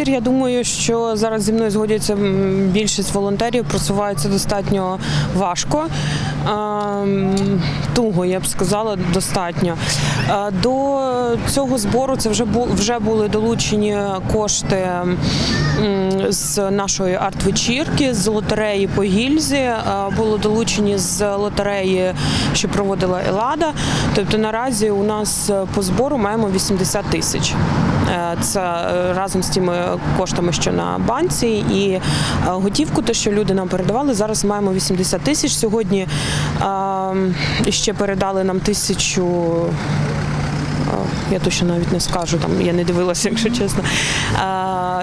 збір. Я думаю, що зараз зі мною згодяться більшість волонтерів, просувається достатньо важко. Туго, я б сказала, достатньо. До цього збору це вже вже були долучені кошти з нашої арт-вечірки, з лотереї по гільзі. Було долучені з лотереї, що проводила Елада. Тобто наразі у нас е, по збору маємо 80 тисяч. Е, Це е, разом з тими коштами, що на банці, і е, готівку, те, що люди нам передавали. Зараз маємо 80 тисяч. Сьогодні е, ще передали нам тисячу. Я точно навіть не скажу, там я не дивилася, якщо чесно.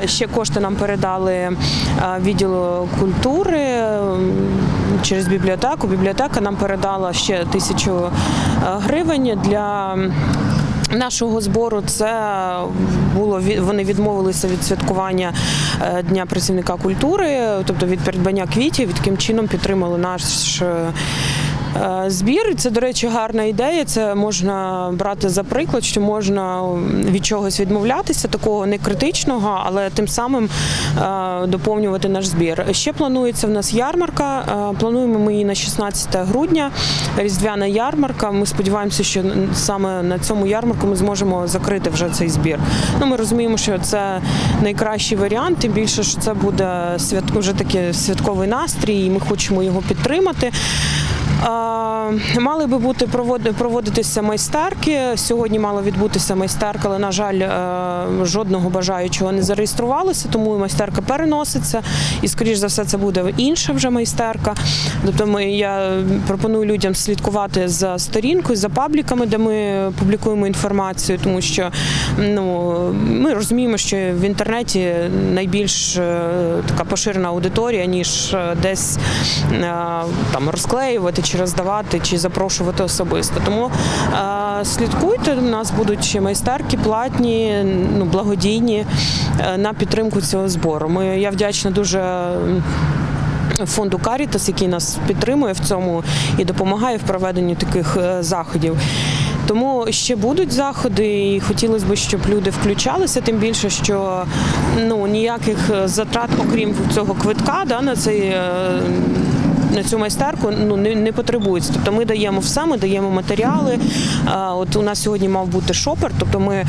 Ще кошти нам передали відділу культури через бібліотеку. Бібліотека нам передала ще тисячу гривень для. Нашого збору це було від- вони відмовилися від святкування е, Дня працівника культури, тобто від придбання квітів, і таким чином підтримали наш. Е, Збір, це, до речі, гарна ідея. Це можна брати за приклад, що можна від чогось відмовлятися, такого не критичного, але тим самим е, доповнювати наш збір. Ще планується в нас ярмарка. е, Плануємо ми її на 16 грудня. Різдвяна ярмарка. Ми сподіваємося, що саме на цьому ярмарку ми зможемо закрити вже цей збір. Ну, ми розуміємо, що це найкращий варіант, тим більше, що це буде свят... вже такий святковий настрій, і ми хочемо його підтримати. Мали би бути проводитися майстерки. Сьогодні мала відбутися майстерка, але на жаль, е, жодного бажаючого не зареєструвалося, тому майстерка переноситься. І скоріш за все, це буде інша вже майстерка. Тобто, я пропоную людям слідкувати за сторінкою, за пабліками, де ми публікуємо інформацію, тому що ну ми розуміємо, що в інтернеті найбільш е, така поширена аудиторія, ніж е, десь там розклеювати чи роздавати, чи запрошувати особисто. Тому е, слідкуйте, у нас будуть ще майстерки платні, ну благодійні е, на підтримку цього збору. Ми я вдячна дуже. Фонду Карітас, який нас підтримує в цьому і допомагає в проведенні таких е, заходів. Тому ще будуть заходи, і хотілося б, щоб люди включалися, тим більше, що ну ніяких е, затрат, окрім цього квитка, да, на цей. На цю майстерку ну не, не потребується. Тобто ми даємо все, ми даємо матеріали. От у нас сьогодні мав бути шопер, тобто ми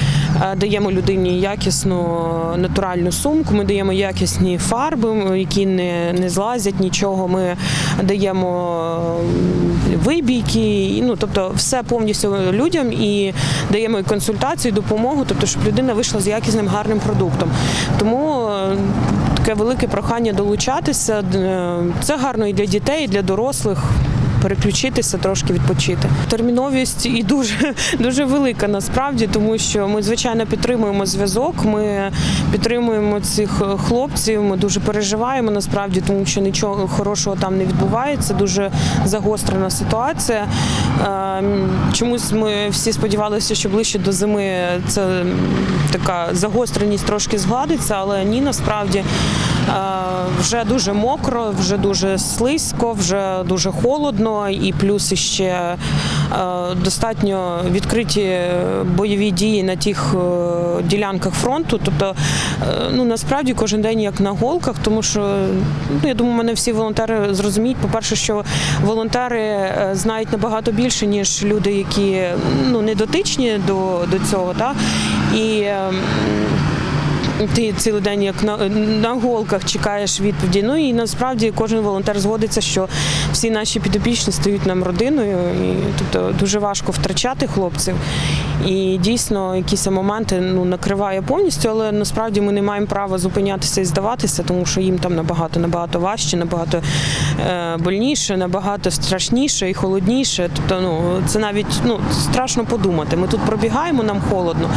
даємо людині якісну натуральну сумку, ми даємо якісні фарби, які не, не злазять нічого. Ми даємо вибійки, ну тобто все повністю людям і даємо і консультацію, і допомогу, тобто, щоб людина вийшла з якісним гарним продуктом. Тому е, таке велике прохання долучатися. Це гарно і для дітей, і для дорослих. Переключитися, трошки відпочити. Терміновість і дуже дуже велика насправді, тому що ми звичайно підтримуємо зв'язок. Ми підтримуємо цих е, хлопців. Ми дуже переживаємо насправді, тому що нічого хорошого там не відбувається. Дуже загострена ситуація. Ем, Чомусь ми всі сподівалися, що ближче до зими це така загостреність трошки згладиться, але ні, насправді. Е, Вже дуже мокро, вже дуже слизько, вже дуже холодно, і плюс ще е, достатньо відкриті бойові дії на тих е, ділянках фронту. Тобто, ну насправді кожен день як на голках, тому що ну я думаю, мене всі волонтери зрозуміють. По-перше, що волонтери знають набагато більше, ніж люди, які ну не дотичні до, до цього. Та? І ем, ти цілий день як на, на голках чекаєш відповіді. Ну і насправді кожен волонтер згодиться, що всі наші підопічні стають нам родиною, і тобто дуже важко втрачати хлопців. І дійсно якісь моменти ну накриває повністю, але насправді ми не маємо права зупинятися і здаватися, тому що їм там набагато набагато важче, набагато больніше, набагато страшніше і холодніше. Тобто, ну це навіть ну страшно подумати. Ми тут пробігаємо, нам холодно,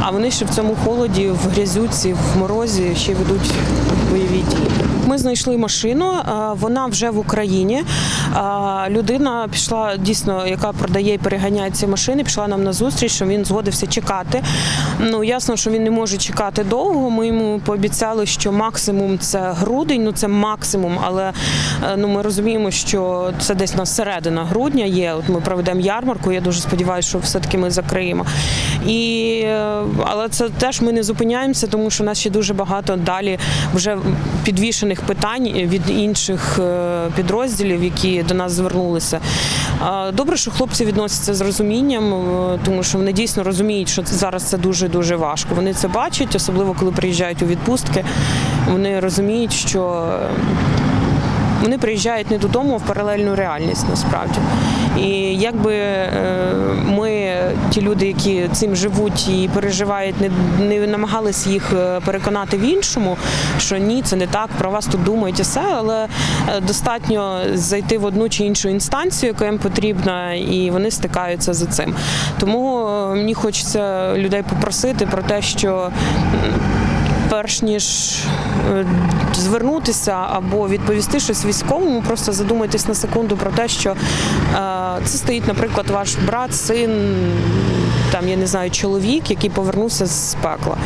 а вони ще в цьому холоді, в грязюці, в морозі ще ведуть бойові дії. Ми знайшли машину, е, вона вже в Україні. Е, Людина пішла дійсно, яка продає і переганяє ці машини, пішла нам на зустріч, що він згодився чекати. Ну ясно, що він не може чекати довго. Ми йому пообіцяли, що максимум це грудень, ну це максимум, але е, ну ми розуміємо, що це десь на середина грудня є. От ми проведемо ярмарку. Я дуже сподіваюся, що все-таки ми закриємо. І е, але це теж ми не зупиняємося, тому що у нас ще дуже багато далі вже підвішених питань від інших е, підрозділів, які до нас звернулися. Добре, що хлопці відносяться з розумінням, е, тому що вони дійсно розуміють, що зараз це дуже дуже важко. Вони це бачать, особливо коли приїжджають у відпустки. Вони розуміють, що вони приїжджають не додому, а в паралельну реальність насправді. І якби е, ми, ті люди, які цим живуть і переживають, не, не намагались їх е, переконати в іншому, що ні, це не так, про вас тут думають і все, але е, достатньо зайти в одну чи іншу інстанцію, яка їм потрібна, і вони стикаються з цим. Тому мені хочеться людей попросити про те, що перш ніж е, звернутися або відповісти щось військовому, просто задумайтесь на секунду про те, що е, це стоїть, наприклад, ваш брат, син, там я не знаю, чоловік, який повернувся з пекла.